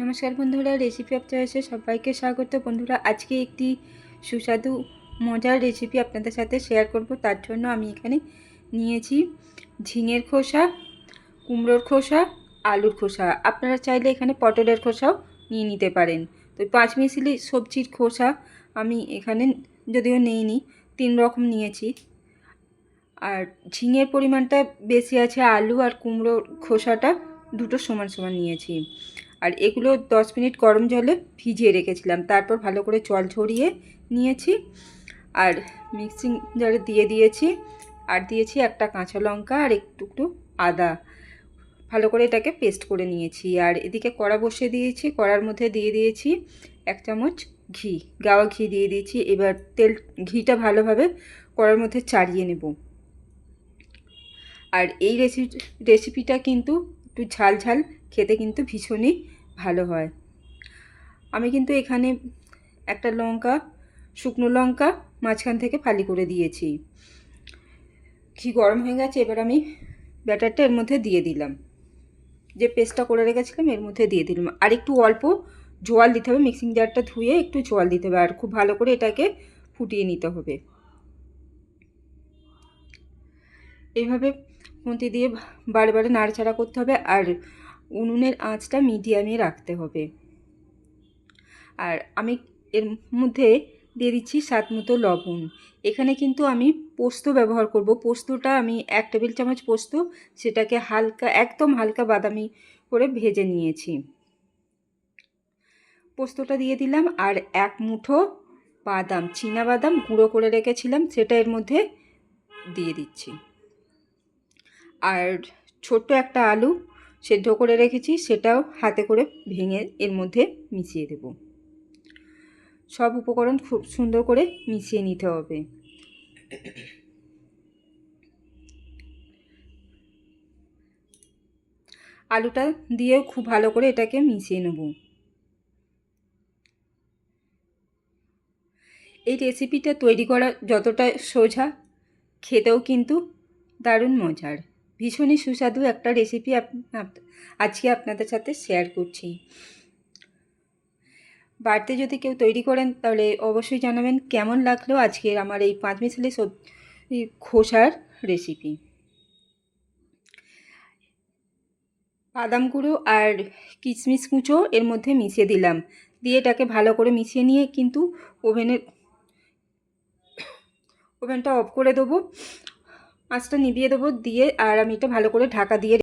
নমস্কার বন্ধুরা recipe of চয়েসে সবাইকে স্বাগত। বন্ধুরা, আজকে একটি সুস্বাদু, মজার রেসিপি আপনাদের সাথে শেয়ার করব। তার জন্য আমি এখানে নিয়েছি ঝিঙের খোসা, কুমড়োর খোসা, আলুর খোসা। আপনারা চাইলে এখানে পটলের খোসাও নিয়ে নিতে পারেন। তো পাঁচ মিশিলি সবজির খোসা আমি এখানে যদিও নেইনি, তিন রকম নিয়েছি। আর ঝিঙের পরিমাণটা বেশি আছে আলু আর কুমড়োর খোসাটা দুটো সমান সমান নিয়েছি। আর এগুলো দশ মিনিট গরম জলে ভিজিয়ে রেখেছিলাম। তারপর ভালো করে জল ঝরিয়ে নিয়েছি আর মিক্সিং জারে দিয়ে দিয়েছি। আর দিয়েছি একটা কাঁচা লঙ্কা আর একটু একটু আদা। ভালো করে এটাকে পেস্ট করে নিয়েছি। আর এদিকে কড়া বসিয়ে দিয়েছি, কড়ার মধ্যে দিয়ে দিয়েছি এক চামচ ঘি। গাওয়া ঘি দিয়ে দিয়েছি। এবার তেল, ঘিটা ভালোভাবে কড়ার মধ্যে চাড়িয়ে নেব। আর এই রেসিপি রেসিপিটা কিন্তু একটু ঝাল ঝাল, খেতে কিন্তু ভীষণই ভালো হয়। আমি কিন্তু এখানে একটা লঙ্কা, শুকনো লঙ্কা মাঝখান থেকে ফালি করে দিয়েছি। ঘি গরম হয়ে গেছে, এবার আমি ব্যাটারটা এর মধ্যে দিয়ে দিলাম। যে পেস্টটা করে রেখেছিলাম, এর মধ্যে দিয়ে দিলাম। আর একটু অল্প জল দিতে হবে, মিক্সিং জারটা ধুয়ে একটু জল দিতে হবে। আর খুব ভালো করে এটাকে ফুটিয়ে নিতে হবে। এইভাবে খুঁতি দিয়ে বারে বারে নাড়াচাড়া করতে হবে। আর উনুনের আঁচটা মিডিয়ামে রাখতে হবে। আর আমি এর মধ্যে দিয়ে দিচ্ছি স্বাদ মতো লবণ। এখানে কিন্তু আমি পোস্ত ব্যবহার করব। পোস্তটা আমি এক টেবিল চামচ পোস্ত, সেটাকে হালকা, একদম হালকা বাদামি করে ভেজে নিয়েছি। পোস্তটা দিয়ে দিলাম আর এক মুঠো বাদাম, চীনা বাদাম গুঁড়ো করে রেখেছিলাম, সেটা এর মধ্যে দিয়ে দিচ্ছি। আর ছোট্ট একটা আলু সেদ্ধ করে রেখেছি, সেটাও হাতে করে ভেঙে এর মধ্যে মিশিয়ে দেব। সব উপকরণ খুব সুন্দর করে মিশিয়ে নিতে হবে। আলুটা দিয়ে খুব ভালো করে এটাকে মিশিয়ে নেব। এই রেসিপিটা তৈরি করা যতটা সোজা, খেতেও কিন্তু দারুণ মজার। ভীষণই সুস্বাদু একটা রেসিপি আজকে আপনাদের সাথে শেয়ার করছি। বাড়িতে যদি কেউ তৈরি করেন, তাহলে অবশ্যই জানাবেন কেমন লাগল আজকের আমার এই পাঁচ মিশালি সবজি খোসার রেসিপি বাদাম গুঁড়ো আর কিশমিশ কুঁচো এর মধ্যে মিশিয়ে দিলাম। দিয়ে এটাকে ভালো করে মিশিয়ে নিয়ে কিন্তু ওভেনের ওভেনটা অফ করে দেবো। আঁচটা নিভিয়ে দেবো দিয়ে আর আমি এটা ভালো করে ঢাকা দিয়ে